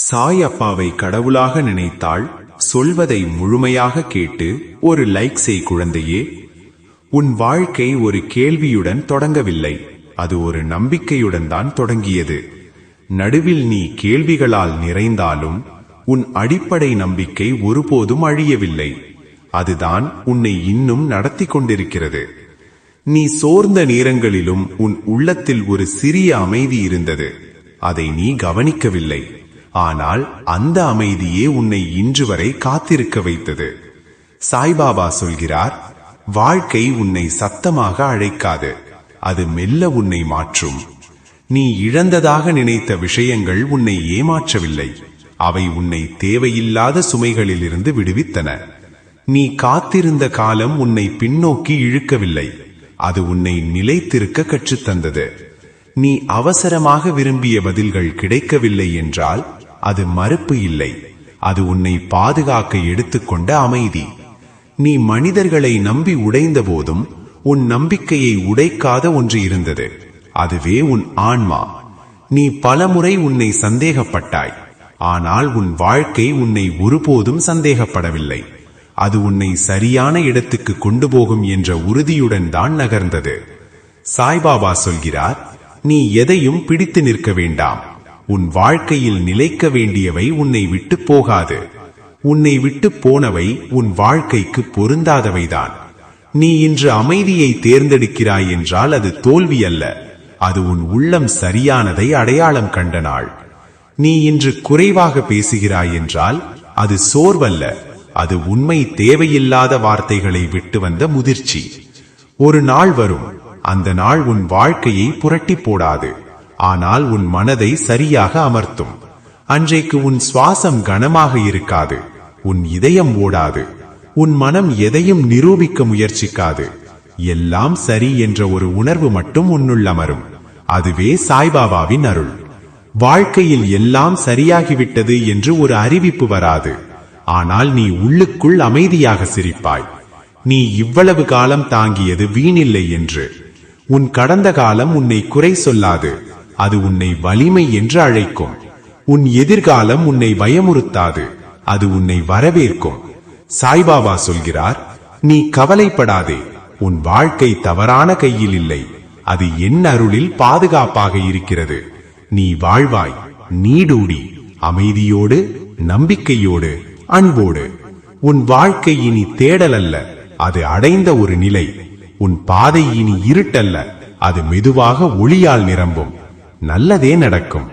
சாய் அப்பாவை கடவுளாக நினைத்தால் சொல்வதை முழுமையாக கேட்டு ஒரு லைக் செய் குழந்தையே. உன் வாழ்க்கை ஒரு கேள்வியுடன் தொடங்கவில்லை. அது ஒரு நம்பிக்கையுடன் தான் தொடங்கியது. நடுவில் நீ கேள்விகளால் நிறைந்தாலும் உன் அடிப்படை நம்பிக்கை ஒருபோதும் அழியவில்லை. அதுதான் உன்னை இன்னும் நடத்தி கொண்டிருக்கிறது. நீ சோர்ந்த நேரங்களிலும் உன் உள்ளத்தில் ஒரு சிறிய அமைதி இருந்தது. அதை நீ கவனிக்கவில்லை. ஆனால் அந்த அமைதியே உன்னை இன்று வரை காத்திருக்க வைத்தது. சாய்பாபா சொல்கிறார் வாழ்க்கை உன்னை சத்தமாக அழைக்காது. அது மெல்ல உன்னை மாற்றும். நீ இழந்ததாக நினைத்த விஷயங்கள் உன்னை ஏமாற்றவில்லை. அவை உன்னை தேவையில்லாத சுமைகளிலிருந்து விடுவித்தன. நீ காத்திருந்த காலம் உன்னை பின்னோக்கி இழுக்கவில்லை. அது உன்னை நிலைத்திருக்க கற்றுத்தந்தது. நீ அவசரமாக விரும்பிய பதில்கள் கிடைக்கவில்லை என்றால் அது மறுப்பு இல்லை. அது உன்னை பாதுகாக்க எடுத்துக்கொண்ட அமைதி. நீ மனிதர்களை நம்பி உடைந்த போதும் உன் நம்பிக்கையை உடைக்காத ஒன்று இருந்தது. அதுவே உன் ஆன்மா. நீ பலமுறை உன்னை சந்தேகப்பட்டாய். ஆனால் உன் வாழ்க்கை உன்னை ஒருபோதும் சந்தேகப்படவில்லை. அது உன்னை சரியான இடத்துக்கு கொண்டு போகும் என்ற உறுதியுடன் தான் நகர்ந்தது. சாய்பாபா சொல்கிறார் நீ எதையும் பிடித்து நிற்க வேண்டாம். உன் வாழ்க்கையில் நிலைக்க வேண்டியவை உன்னை விட்டு போகாது. உன்னை விட்டு போனவை உன் வாழ்க்கைக்கு பொருந்தாதவைதான். நீ இன்று அமைதியை தேர்ந்தெடுக்கிறாய் என்றால் அது தோல்வி அல்ல. அது உன் உள்ளம் சரியானதை அடையாளம் கண்ட நாள். நீ இன்று குறைவாக பேசுகிறாய் என்றால் அது சோர்வல்ல. அது உண்மை தேவையில்லாத வார்த்தைகளை விட்டு வந்த முதிர்ச்சி. ஒரு நாள் வரும். அந்த நாள் உன் வாழ்க்கையை புரட்டி போடாது. ஆனால் உன் மனதை சரியாக அமர்த்தும். அன்றைக்கு உன் சுவாசம் கனமாக இருக்காது. உன் இதயம் ஓடாது. உன் மனம் எதையும் நிரூபிக்க முயற்சிக்காது. எல்லாம் சரி என்ற ஒரு உணர்வு மட்டும் உன்னுள் அமரும். அதுவே சாய்பாபாவின் அருள். வாழ்க்கையில் எல்லாம் சரியாகிவிட்டது என்று ஒரு அறிவிப்பு வராது. ஆனால் நீ உள்ளுக்குள் அமைதியாக சிரிப்பாய். நீ இவ்வளவு காலம் தாங்கியது வீணில்லை என்று. உன் கடந்த காலம் உன்னை குறை சொல்லாது. அது உன்னை வலிமை என்று அழைக்கும். உன் எதிர்காலம் உன்னை பயமுறுத்தாது. அது உன்னை வரவேற்கும். சாய்பாபா சொல்கிறார் நீ கவலைப்படாதே. உன் வாழ்க்கை தவறான கையில் இல்லை. அது என் அருளில் பாதுகாப்பாக இருக்கிறது. நீ வாழ்வாய். நீடூடி. அமைதியோடு நம்பிக்கையோடு அன்போடு. உன் வாழ்க்கை இனி தேடல் அல்ல. அது அடைந்த ஒரு நிலை. உன் பாதை இனி இருட்டல்ல அது மெதுவாக ஒளியால் நிரம்பும். நல்லதே நடக்கும்.